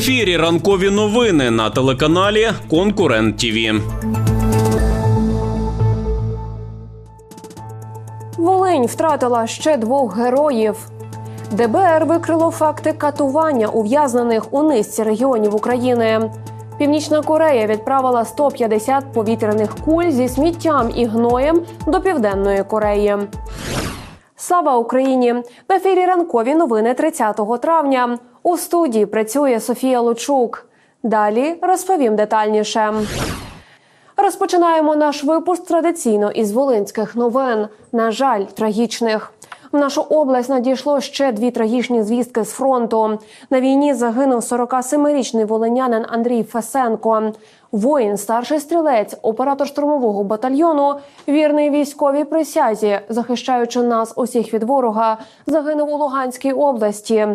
ефірі ранкові новини на телеканалі Конкурент ТІВІ. Волинь втратила ще двох героїв. ДБР викрило факти катування ув'язнених у низці регіонів України. Північна Корея відправила 150 повітряних куль зі сміттям і гноєм до Південної Кореї. Слава Україні! В ефірі ранкові новини 30 травня. У студії працює Софія Лучук. Далі розповім детальніше. Розпочинаємо наш випуск традиційно із волинських новин. На жаль, трагічних. В нашу область надійшло ще дві трагічні звістки з фронту. На війні загинув 47-річний волинянин Андрій Фесенко. Воїн, старший стрілець, оператор штурмового батальйону, вірний військовій присязі, захищаючи нас усіх від ворога, загинув у Луганській області.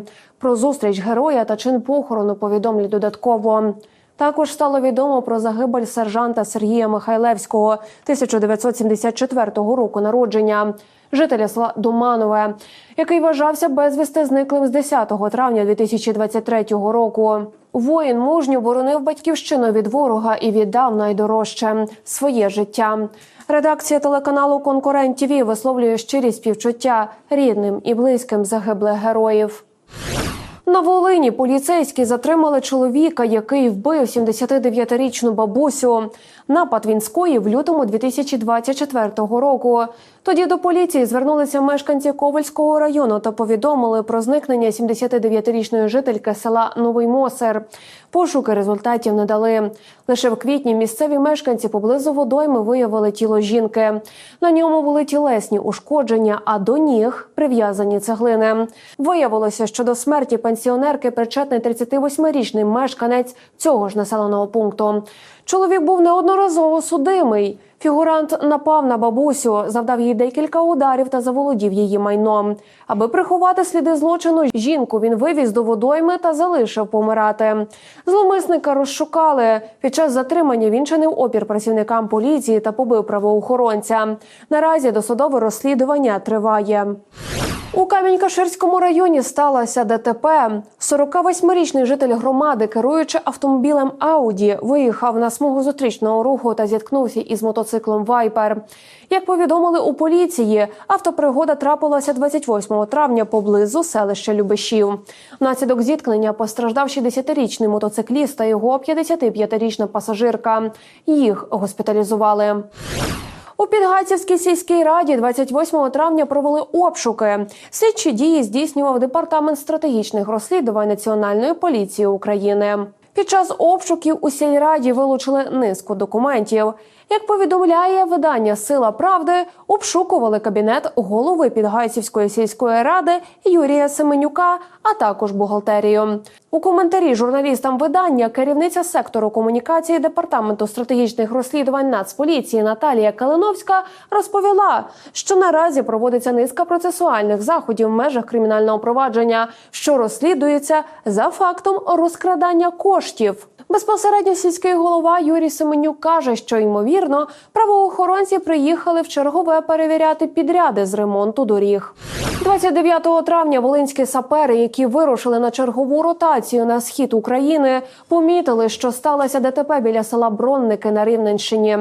Про зустріч героя та чин похорону повідомлять додатково. Також стало відомо про загибель сержанта Сергія Михайлевського 1974 року народження, жителя села Думанове, який вважався безвісти зниклим з 10 травня 2023 року. Воїн мужньо боронив батьківщину від ворога і віддав найдорожче своє життя. Редакція телеканалу Конкурент ТІВІ висловлює щирі співчуття рідним і близьким загиблих героїв. На Волині поліцейські затримали чоловіка, який вбив 79-річну бабусю. Напад він скоїв в лютому 2024 року. Тоді до поліції звернулися мешканці Ковальського району та повідомили про зникнення 79-річної жительки села Новий Мосер. Пошуки результатів не дали. Лише в квітні місцеві мешканці поблизу водойми виявили тіло жінки. На ньому були тілесні ушкодження, а до ніг прив'язані цеглини. Виявилося, що до смерті пенсіонерки причетний 38-річний мешканець цього ж населеного пункту. Чоловік був неодноразово судимий. Фігурант напав на бабусю, завдав їй декілька ударів та заволодів її майном. Аби приховати сліди злочину, жінку він вивіз до водойми та залишив помирати. Зломисника розшукали. Під час затримання він чинив опір працівникам поліції та побив правоохоронця. Наразі досудове розслідування триває. У Камінь-Каширському районі сталося ДТП. 48-річний житель громади, керуючи автомобілем Ауді, виїхав на смугу зустрічного руху та зіткнувся із мотоциклом Вайпер. Як повідомили у поліції, автопригода трапилася 28 травня поблизу селища Любешів. Внаслідок зіткнення постраждав 60-річний мотоцикліст та його 55-річна пасажирка. Їх госпіталізували. У Підгайцівській сільській раді 28 травня провели обшуки. Слідчі дії здійснював департамент стратегічних розслідувань Національної поліції України. Під час обшуків у сільраді вилучили низку документів. Як повідомляє видання Сила правди, обшукували кабінет голови Підгайцівської сільської ради Юрія Семенюка, а також бухгалтерію. У коментарі журналістам видання керівниця сектору комунікації департаменту стратегічних розслідувань Нацполіції Наталія Калиновська розповіла, що наразі проводиться низка процесуальних заходів в межах кримінального провадження, що розслідується за фактом розкрадання коштів. Безпосередньо сільський голова Юрій Семенюк каже, що ймовірно правоохоронці приїхали в чергове перевіряти підряди з ремонту доріг. 29 травня волинські сапери, які вирушили на чергову ротацію на схід України, помітили, що сталося ДТП біля села Бронники на Рівненщині.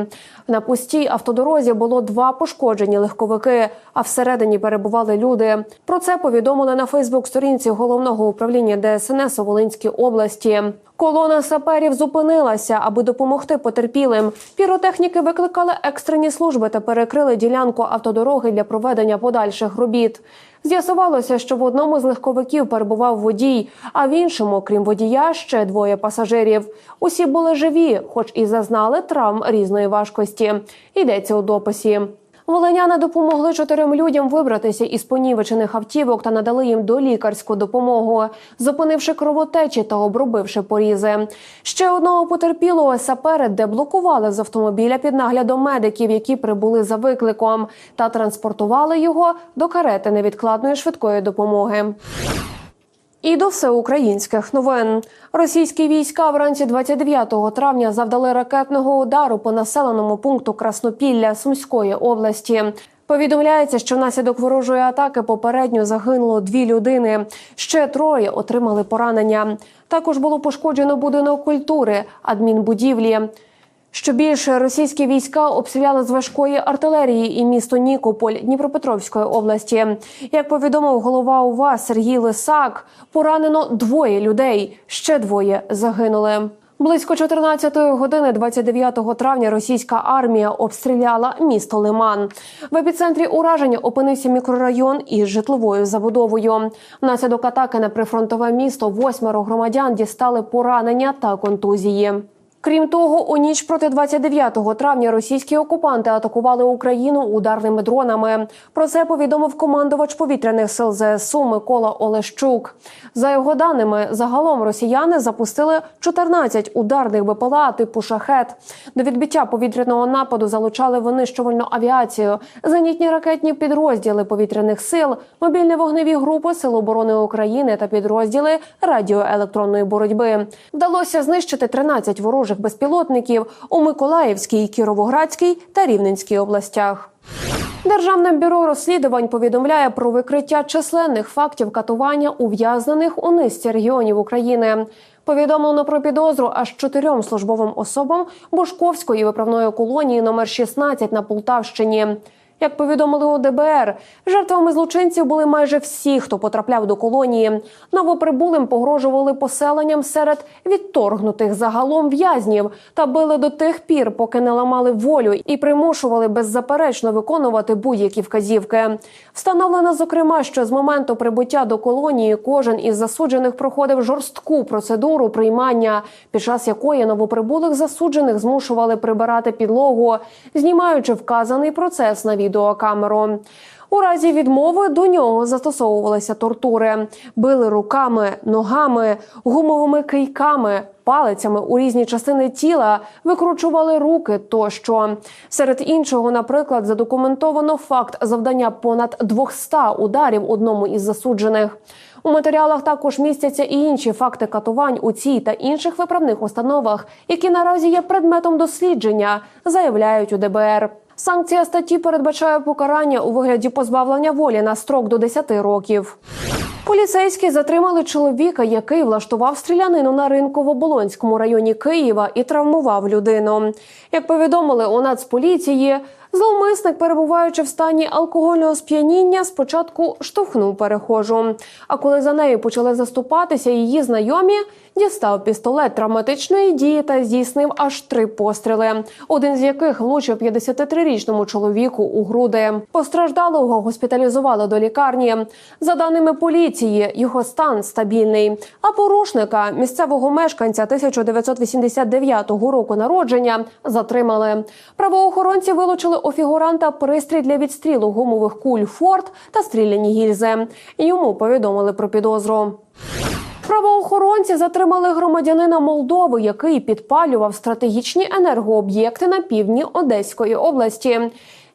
На пустій автодорозі було два пошкоджені легковики, а всередині перебували люди. Про це повідомили на Фейсбук-сторінці головного управління ДСНС у Волинській області. Колона саперів зупинилася, аби допомогти потерпілим. Піротехніки викликали екстрені служби та перекрили ділянку автодороги для проведення подальших робіт. З'ясувалося, що в одному з легковиків перебував водій, а в іншому, крім водія, ще двоє пасажирів. Усі були живі, хоч і зазнали травм різної важкості. Йдеться у дописі. Волиняни допомогли чотирьом людям вибратися із понівечених автівок та надали їм долікарську допомогу, зупинивши кровотечі та обробивши порізи. Ще одного потерпілого сапери деблокували з автомобіля під наглядом медиків, які прибули за викликом, та транспортували його до карети невідкладної швидкої допомоги. І до всеукраїнських новин російські війська вранці 29 травня завдали ракетного удару по населеному пункту Краснопілля Сумської області. Повідомляється, що внаслідок ворожої атаки попередньо загинуло дві людини. Ще троє отримали поранення. Також було пошкоджено будинок культури, адмінбудівлі. Що більше російські війська обстріляли з важкої артилерії і місто Нікополь Дніпропетровської області. Як повідомив голова УВА Сергій Лисак, поранено двоє людей, ще двоє загинули. Близько 14 години 29 травня російська армія обстріляла місто Лиман. В епіцентрі ураження опинився мікрорайон із житловою забудовою. Внаслідок атаки на прифронтове місто восьмеро громадян дістали поранення та контузії. Крім того, у ніч проти 29 травня російські окупанти атакували Україну ударними дронами. Про це повідомив командувач повітряних сил ЗСУ Микола Олещук. За його даними, загалом росіяни запустили 14 ударних БПЛА типу шахет. До відбиття повітряного нападу залучали винищувальну авіацію, зенітні ракетні підрозділи повітряних сил, мобільні вогневі групи Сил оборони України та підрозділи радіоелектронної боротьби. Вдалося знищити 13 ворожих безпілотників у Миколаївській, Кіровоградській та Рівненській областях. Державне бюро розслідувань повідомляє про викриття численних фактів катування ув'язнених у низці регіонів України. Повідомлено про підозру аж чотирьом службовим особам Бушковської виправної колонії номер 16 на Полтавщині. Як повідомили у ДБР, жертвами злочинців були майже всі, хто потрапляв до колонії. Новоприбулим погрожували поселенням серед відторгнутих загалом в'язнів та били до тих пір, поки не ламали волю і примушували беззаперечно виконувати будь-які вказівки. Встановлено зокрема, що з моменту прибуття до колонії кожен із засуджених проходив жорстку процедуру приймання, під час якої новоприбулих засуджених змушували прибирати підлогу, знімаючи вказаний процес на відеокамеру. У разі відмови до нього застосовувалися тортури, били руками, ногами, гумовими кийками, палицями у різні частини тіла, викручували руки тощо. Серед іншого, наприклад, задокументовано факт завдання понад 200 ударів одному із засуджених. У матеріалах також містяться і інші факти катувань у цій та інших виправних установах, які наразі є предметом дослідження, заявляють у ДБР. Санкція статті передбачає покарання у вигляді позбавлення волі на строк до 10 років. Поліцейські затримали чоловіка, який влаштував стрілянину на ринку в Оболонському районі Києва і травмував людину. Як повідомили у Нацполіції, зловмисник, перебуваючи в стані алкогольного сп'яніння, спочатку штовхнув перехожу. А коли за нею почали заступатися її знайомі, дістав пістолет травматичної дії та здійснив аж три постріли, один з яких влучив 53-річному чоловіку у груди. Постраждалого госпіталізували до лікарні. За даними поліції, його стан стабільний. А порушника місцевого мешканця 1989 року народження затримали. Правоохоронці вилучили у фігуранта пристрій для відстрілу гумових куль Форт та стріляні гільзи. Йому повідомили про підозру. Правоохоронці затримали громадянина Молдови, який підпалював стратегічні енергооб'єкти на півдні Одеської області.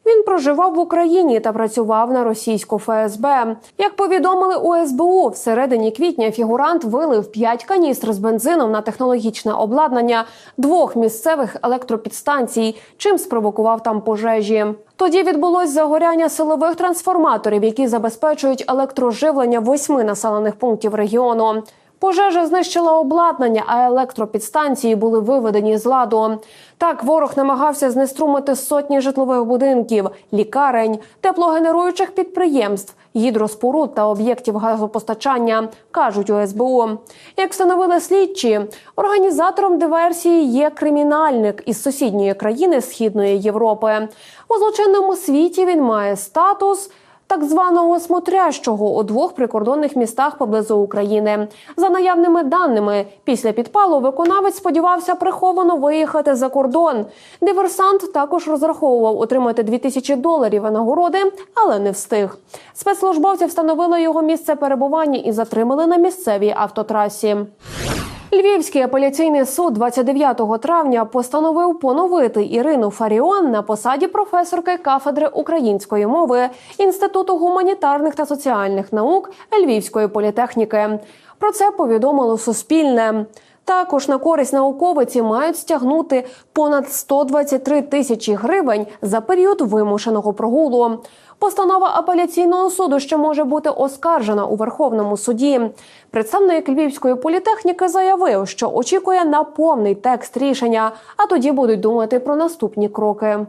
Він проживав в Україні та працював на російську ФСБ. Як повідомили у СБУ, в середині квітня фігурант вилив 5 каністр з бензином на технологічне обладнання двох місцевих електропідстанцій, чим спровокував там пожежі. Тоді відбулось загоряння силових трансформаторів, які забезпечують електроживлення восьми населених пунктів регіону. Пожежа знищила обладнання, а електропідстанції були виведені з ладу. Так ворог намагався знеструмити сотні житлових будинків, лікарень, теплогенеруючих підприємств, гідроспоруд та об'єктів газопостачання, кажуть у СБУ. Як встановили слідчі, організатором диверсії є кримінальник із сусідньої країни Східної Європи. У злочинному світі він має статус так званого смотрящого у двох прикордонних містах поблизу України. За наявними даними, після підпалу виконавець сподівався приховано виїхати за кордон. Диверсант також розраховував отримати 2000 доларів нагороди, але не встиг. Спецслужбовці встановили його місце перебування і затримали на місцевій автотрасі. Львівський апеляційний суд 29 травня постановив поновити Ірину Фаріон на посаді професорки кафедри української мови Інституту гуманітарних та соціальних наук Львівської політехніки. Про це повідомило Суспільне. Також на користь науковиці мають стягнути понад 123 тисячі гривень за період вимушеного прогулу. Постанова апеляційного суду ще може бути оскаржена у Верховному суді. Представник Львівської політехніки заявив, що очікує на повний текст рішення, а тоді будуть думати про наступні кроки.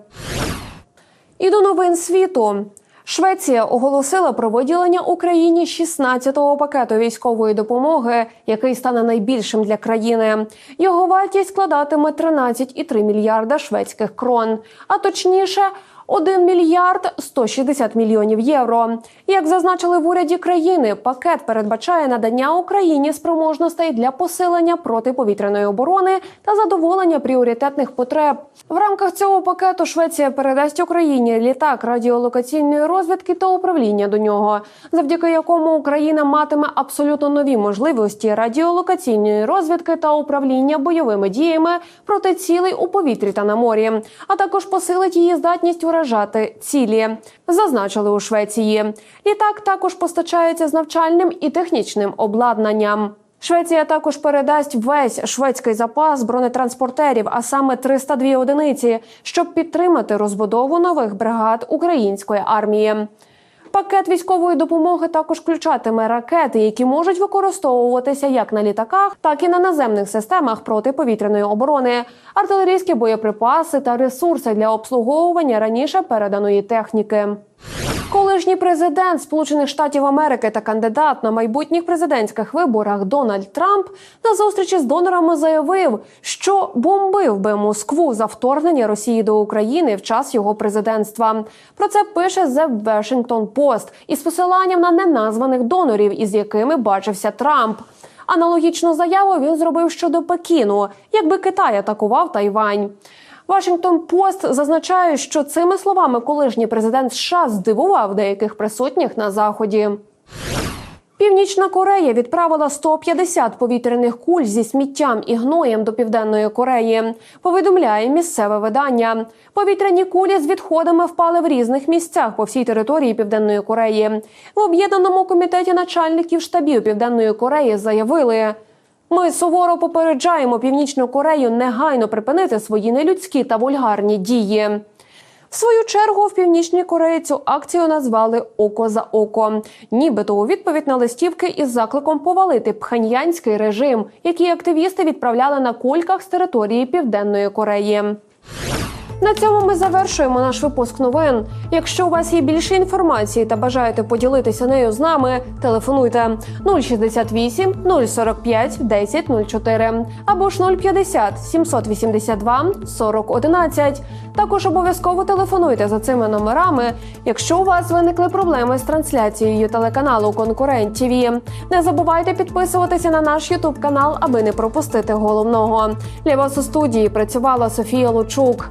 І до новин світу. Швеція оголосила про виділення Україні 16-го пакету військової допомоги, який стане найбільшим для країни. Його вартість складатиме 13,3 мільярда шведських крон, а точніше. 1 мільярд 160 мільйонів євро. Як зазначили в уряді країни, пакет передбачає надання Україні спроможностей для посилення протиповітряної оборони та задоволення пріоритетних потреб. В рамках цього пакету Швеція передасть Україні літак радіолокаційної розвідки та управління до нього, завдяки якому Україна матиме абсолютно нові можливості радіолокаційної розвідки та управління бойовими діями проти цілей у повітрі та на морі, а також посилить її здатність вражати цілі. Зазначили у Швеції. Літак також постачається з навчальним і технічним обладнанням. Швеція також передасть весь шведський запас бронетранспортерів, а саме 302 одиниці, щоб підтримати розбудову нових бригад української армії. Пакет військової допомоги також включатиме ракети, які можуть використовуватися як на літаках, так і на наземних системах протиповітряної оборони, артилерійські боєприпаси та ресурси для обслуговування раніше переданої техніки. Колишній президент Сполучених Штатів Америки та кандидат на майбутніх президентських виборах Дональд Трамп на зустрічі з донорами заявив, що бомбив би Москву за вторгнення Росії до України в час його президентства. Про це пише The Washington Post із посиланням на неназваних донорів, із якими бачився Трамп. Аналогічну заяву він зробив щодо Пекіну, якби Китай атакував Тайвань. Вашингтон Пост зазначає, що цими словами колишній президент США здивував деяких присутніх на заході. Північна Корея відправила 150 повітряних куль зі сміттям і гноєм до південної Кореї. Повідомляє місцеве видання. Повітряні кулі з відходами впали в різних місцях по всій території Південної Кореї. В об'єднаному комітеті начальників штабів Південної Кореї заявили. Ми суворо попереджаємо Північну Корею негайно припинити свої нелюдські та вульгарні дії. В свою чергу в північній Кореї цю акцію назвали Око за око, нібито у відповідь на листівки із закликом повалити пханьянський режим, який активісти відправляли на кульках з території Південної Кореї. На цьому ми завершуємо наш випуск новин. Якщо у вас є більше інформації та бажаєте поділитися нею з нами, телефонуйте 068 045 1004 або ж 050 782 40 11. Також обов'язково телефонуйте за цими номерами, якщо у вас виникли проблеми з трансляцією телеканалу Конкурент ТВ. Не забувайте підписуватися на наш Ютуб канал, аби не пропустити головного. Для вас у студії працювала Софія Лучук.